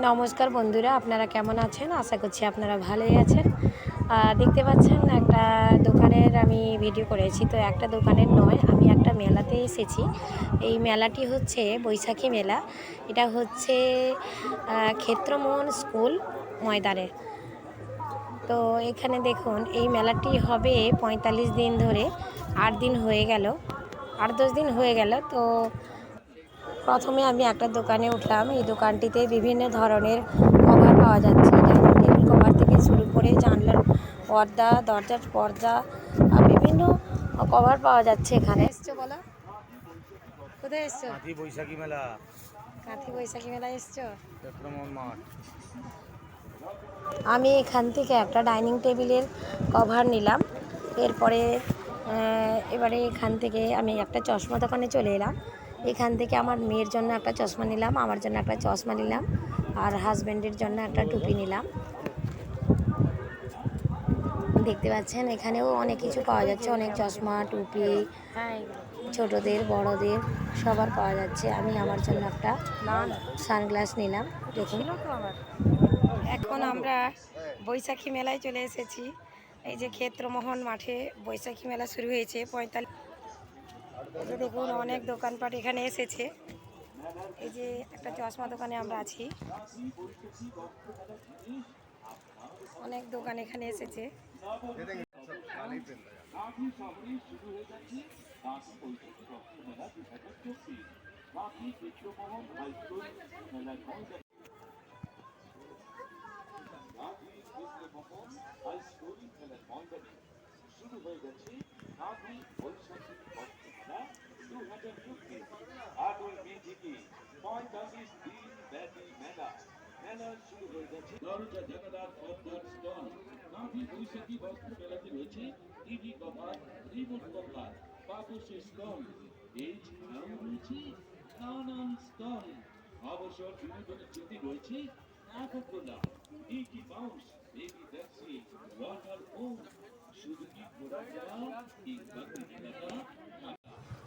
নমস্কার বন্ধুরা, আপনারা কেমন আছেন? আশা করছি আপনারা ভালোই আছেন। দেখতে পাচ্ছেন একটা দোকানের আমি ভিডিও করেছি। তো একটা দোকানের নয়, আমি একটা মেলাতে এসেছি। এই মেলাটি হচ্ছে বৈশাখী মেলা। এটা হচ্ছে ক্ষেত্রমোহন স্কুল ময়দানে। তো এখানে দেখুন, এই মেলাটি হবে পঁয়তাল্লিশ দিন ধরে। আট দিন হয়ে গেল। আট দশ দিন হয়ে গেল। তো প্রথমে আমি একটা দোকানে উঠলাম। এই দোকানটিতে বিভিন্ন ধরনের কভার পাওয়া যাচ্ছে। ডাইনিং টেবিল কভার থেকে শুরু করে জানলার পর্দা দরজার পর্দা আর বিভিন্ন কভার পাওয়া যাচ্ছে এখানে। এসছো বলো? কোথায় এসছো? বৈশাখী মেলা। কাঁথি বৈশাখী মেলা এসছো? মাঠ। আমি এখান থেকে একটা ডাইনিং টেবিলের কভার নিলাম। এরপরে এবারে এখান থেকে আমি একটা চশমা দোকানে চলে এলাম। এখান থেকে আমার মেয়ের জন্য একটা চশমা নিলাম, আমার জন্য একটা চশমা নিলাম, আর হাজব্যান্ডের জন্য একটা টুপি নিলাম। দেখতে পাচ্ছেন, এখানেও অনেক কিছু পাওয়া যাচ্ছে, অনেক চশমা, টুপি, ছোটদের, বড়দের, সবার পাওয়া যাচ্ছে। আমি আমার জন্য একটা সানগ্লাস নিলাম, দেখুন। এখন আমরা বৈশাখী মেলায় চলে এসেছি। এই যে ক্ষেত্রমোহন মাঠে বৈশাখী মেলা শুরু হয়েছে, পঁয়তাল্লিশ যে দেখুন অনেক দোকানপাট এখানে এসেছে এই যে একটা চশমা দোকানে আমরা আছি অনেক দোকান এখানে এসেছে দরজা জানালার পর্দার স্টল কাঁথি বৈশাখী বস্ত্র মেলাতে রয়েছে টিভি কভার রিমোট কভার পাপোশের স্টল এছাড়াও রয়েছে নানান স্টল অবসর বিনোদনের জন্য রয়েছে নাটকোলা ডিকি বাউন্স বেবি ট্যাক্সি ওয়াটার ও শুধু কি যাওয়া কিংবা কেনাকাটা वो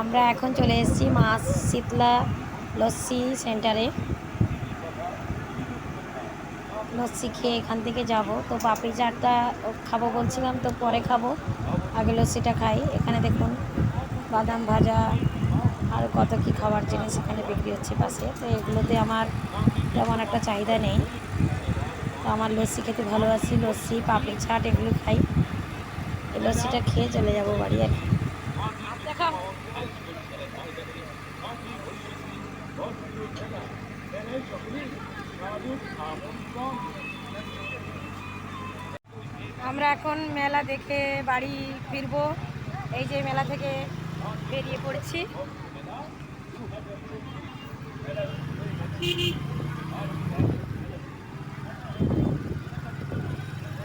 আমরা এখন চলে এসেছি মাছ শীতলা লস্যি সেন্টারে। লস্যি খেয়ে এখান থেকে যাব। তো পাপড়ি চাটটা খাব বলছিলাম, তো পরে খাব। আগে লস্যিটা খাই। এখানে দেখুন, বাদাম ভাজা আর কত কি খাবার জিনিস এখানে বিক্রি হচ্ছে পাশে। তো এগুলোতে আমার তেমন একটা চাহিদা নেই। তো আমার লস্যি খেতে ভালোবাসি, লস্যি, পাপড়ি চাট এগুলো খাই। এই লস্যিটা খেয়ে চলে যাব বাড়ি আর। কি আমরা এখন মেলা দেখে বাড়ি ফিরবো। এই যে মেলা থেকে বেরিয়ে পড়েছি।